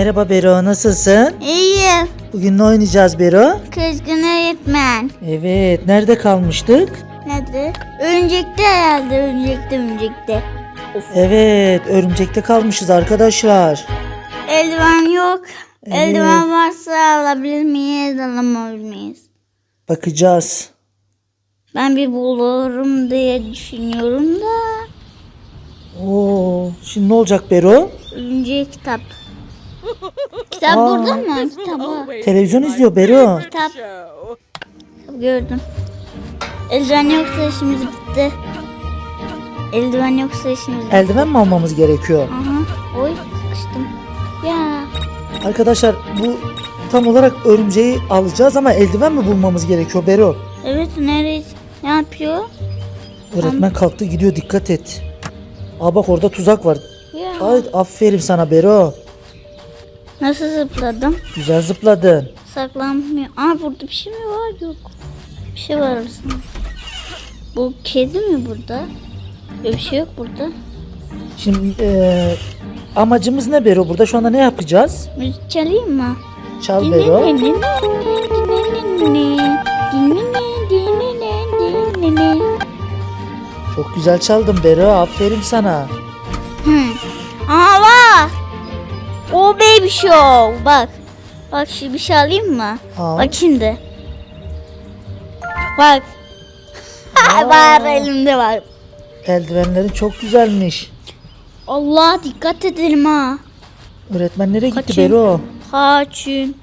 Merhaba Bero nasılsın? İyiyim. Bugün ne oynayacağız Bero? Kızgın öğretmen. Evet nerede kalmıştık? Nedir? Örümcekte herhalde. Örümcekte örümcekte. Evet örümcekte kalmışız arkadaşlar. Eldiven yok. Evet. Eldiven varsa alabilir miyiz? Alamaz mıyız? Bakacağız. Ben bir bulurum diye düşünüyorum da. Oo, şimdi ne olacak Bero? Örümcek kitap. Kitap Aa. burada mı? Kitabı. Televizyon izliyor Bero. Kitap. Gördüm. Eldiven yoksa işimiz bitti. Eldiven yoksa işimiz bitti. Eldiven mi almamız gerekiyor? Aha. Oy sıkıştım. Ya. Arkadaşlar bu tam olarak örümceği alacağız ama eldiven mi bulmamız gerekiyor Bero? Evet nereye? Ne yapıyor? Öğretmen kalktı gidiyor dikkat et. Aa bak orada tuzak var. Ya. Ay aferin sana Bero. Nasıl zıpladım? Güzel zıpladın. Saklanmıyor. Aa burada bir şey mi var? Yok. Bir şey var aslında. Bu kedi mi burada? Yok bir şey yok burada. Şimdi eee, amacımız ne Bero? Burada şu anda ne yapacağız? Müzik çalayım mı? Çal Bero. Çok güzel çaldın Bero. Aferin sana. O baby show. Bak. Bak şimdi bir şey alayım mı? Al. Bak şimdi. Bak. var elimde var. Eldivenlerin çok güzelmiş. Allah dikkat edelim ha. Öğretmen nereye gitti Kaçın. Bero? Kaçın.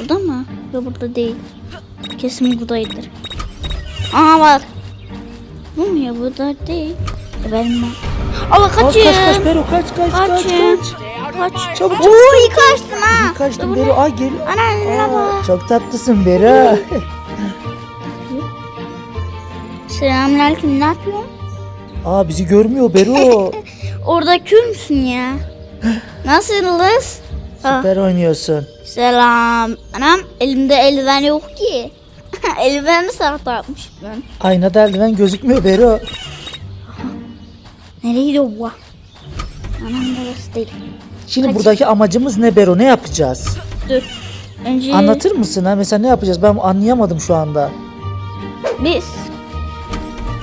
Burada mı? Yok burada değil. Kesin buradaydır. Aa bak. Bu mu ya? Burada değil. Ben. Allah Al, kaçın. kaç kaç Bero kaç kaç kaç kaç. Kaç. Çabuk, Oo çabuk, iyi kaçtım ha. İyi kaçtın Bero. Ay gel. Ana bak. Çok tatlısın Bero. Selamünaleyküm ne yapıyorsun? Aa bizi görmüyor Bero. Orada kül müsün ya? Nasılsınız? Ha, Süper oynuyorsun. Selam. Anam elimde eldiven yok ki. Eldiveni saklatmış ben. Aynada eldiven gözükmüyor Bero. Nereye gidiyor bu? Anam burası değil. Şimdi Kaç- buradaki amacımız ne Bero? Ne yapacağız? Dur. Önce Anlatır mısın ha? Mesela ne yapacağız? Ben anlayamadım şu anda. biz.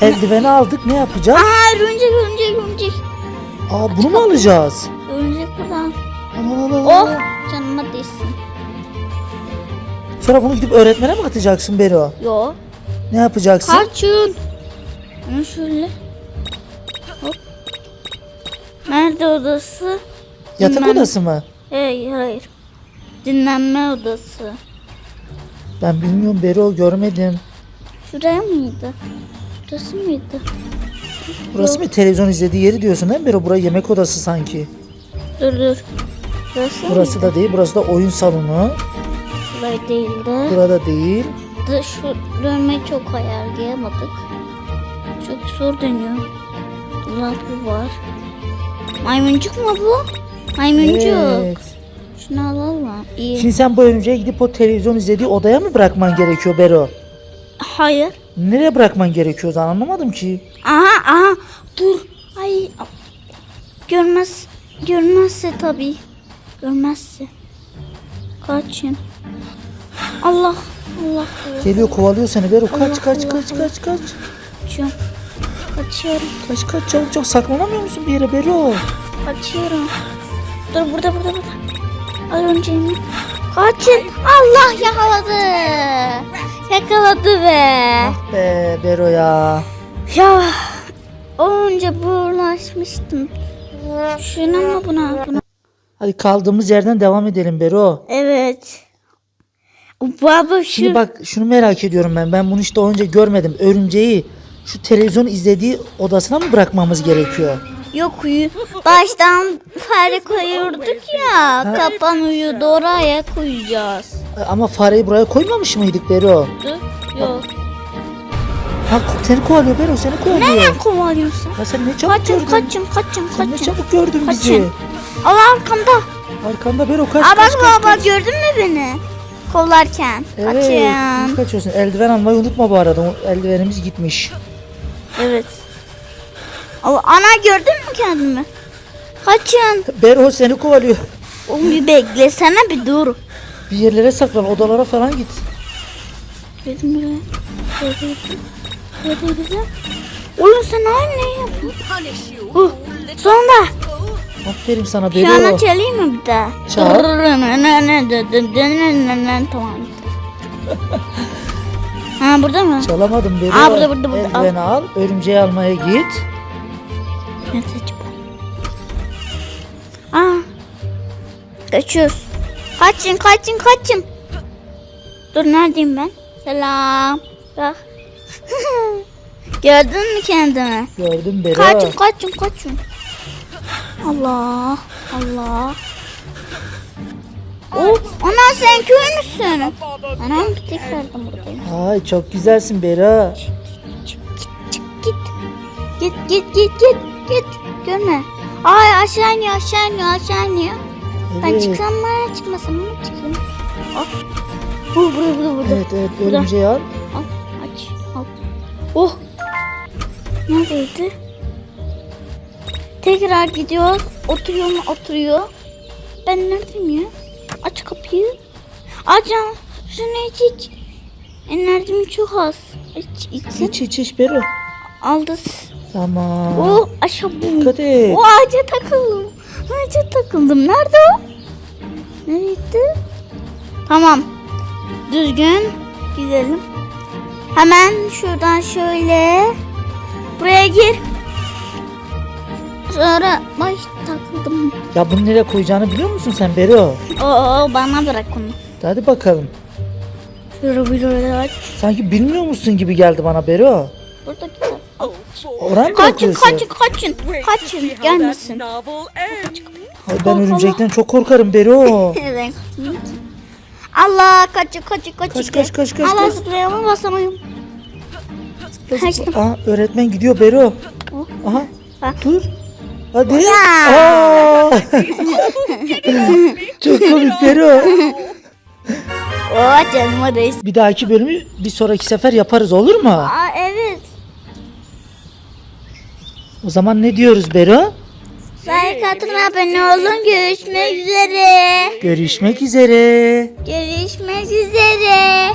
Eldiveni aldık ne yapacağız? Aha örümcek örümcek örümcek. Aa bunu mu alacağız? Örümcek buradan. Oh canıma değsin. Sonra bunu gidip öğretmene mi atacaksın Bero? Yo. Ne yapacaksın? Kaçın. Onu şöyle. Hop. Nerede odası? Yatak Bilmem. odası mı? Hayır hayır. Dinlenme odası. Ben bilmiyorum Bero görmedim. Şuraya mıydı? Burası mıydı? Burası mı televizyon izlediği yeri diyorsun değil mi Bero? Burası yemek odası sanki. Dur dur. Burası, Burası da değil. Burası da oyun salonu. Burası değildi. Burada değil. Da şu dönmeyi çok ayarlayamadık. Çok zor dönüyor. Dolabı var. Maymuncuk mu bu? Maymuncuk. Evet. Şunu alalım. İyi. Şimdi sen bu örümceği gidip o televizyon izlediği odaya mı bırakman gerekiyor Bero? Hayır. Nereye bırakman gerekiyor? Ben anlamadım ki. Aha aha. Dur. Ay. Görmez. Görmezse tabii. Görmezse. Kaçın. Allah. Allah. Allah. Geliyor kovalıyor seni Bero. Kaç Allah, kaç Allah, kaç Allah. kaç kaç. Kaçıyorum. Kaçıyorum. Kaç kaç çabuk çabuk saklanamıyor musun bir yere Bero? Kaçıyorum. Dur burada burada burada. Ay önceyim. Kaçın. Allah yakaladı. Yakaladı be. Ah be Bero ya. Ya. Önce bulaşmıştım. Şuna mı buna? buna? Hadi kaldığımız yerden devam edelim Bero. Evet. Baba şu. Şimdi bak şunu merak ediyorum ben. Ben bunu işte önce görmedim. Örümceği şu televizyon izlediği odasına mı bırakmamız gerekiyor? Yok uyu. Baştan fare koyuyorduk ya. Kapan uyudu oraya koyacağız. Ama fareyi buraya koymamış mıydık Bero? Yok. Ha seni kovalıyor Bero seni kovalıyor. Nereden kovalıyorsun? Ya sen ne çabuk Kaçın gördün. kaçın kaçın Sen ne çabuk gördün bizi. Kaçın. Allah arkamda. Arkanda Bero kaç Aa kaç bak kaç. baba gördün mü beni? Kollarken. Evet Kaçın. kaçıyorsun. Eldiven almayı unutma bu arada. Eldivenimiz gitmiş. Evet. Ana gördün mü kendimi? Kaçın. Bero seni kovalıyor. Oğlum bir beklesene bir dur. Bir yerlere saklan odalara falan git. Dedim buraya. Oğlum sen ne yapıyorsun? Uh, sonunda. Aferin sana Piyano Bero. çalayım mı bir daha? Çal. Tamam. ha burada mı? Çalamadım Bero. Aa, burada, burada, burada. Eldiveni al. Örümceği almaya git. Nerede acaba? Aa. Kaçıyoruz. Kaçın kaçın kaçın. Dur neredeyim ben? Selam. Bak. Gördün mü kendimi? Gördüm Bero. Kaçın kaçın kaçın. Allah Allah. Oh, ana sen köy müsün? Anam bir tek verdim buradayım. Ay çok güzelsin Bero. Çık git. Git git git git git. Görme. Ay aşağı iniyor aşağı iniyor aşağı iniyor. Ben çıksam mı çıkmasam mı çıkayım. Al. Bu burada burada burada. Evet evet Burada. örümceği al. Aç al. Oh. Neredeydi? Tekrar gidiyor. Oturuyor mu oturuyor. Ben neredeyim ya? Aç kapıyı. Aç. Şunu iç iç. Enerjim çok az. İç içsin. İç iç iç Bero. Aldı. Tamam. Oh aşağı. Dikkat et. O ağaca takıldım. Ağaca takıldım. Nerede o? Nerede? Tamam. Düzgün gidelim. Hemen şuradan şöyle. Buraya gir. Sonra baş takıldım. Ya bunu nereye koyacağını biliyor musun sen Bero? Oo bana bırak onu. Hadi bakalım. Şöyle böyle aç. Sanki bilmiyormuşsun gibi geldi bana Bero. Oraya mı Kaçın bakıyorsun? kaçın kaçın. Kaçın gelmesin. Ay, ben örümcekten çok korkarım Bero. Evet. Allah kaçın kaçın kaçın. Kaç, kaç, kaç, kaç, Allah kaç. zıplayamam basamayım. Kaçtım. Aa, öğretmen gidiyor Bero. Oh. Aha Bak. dur. Hadi. Ya. Aa! çok komik Bero. Oo canıma değsin. Bir dahaki bölümü bir sonraki sefer yaparız olur mu? Aa evet. O zaman ne diyoruz Bero? Like atın abone olun. Görüşmek üzere. Görüşmek üzere. Görüşmek üzere.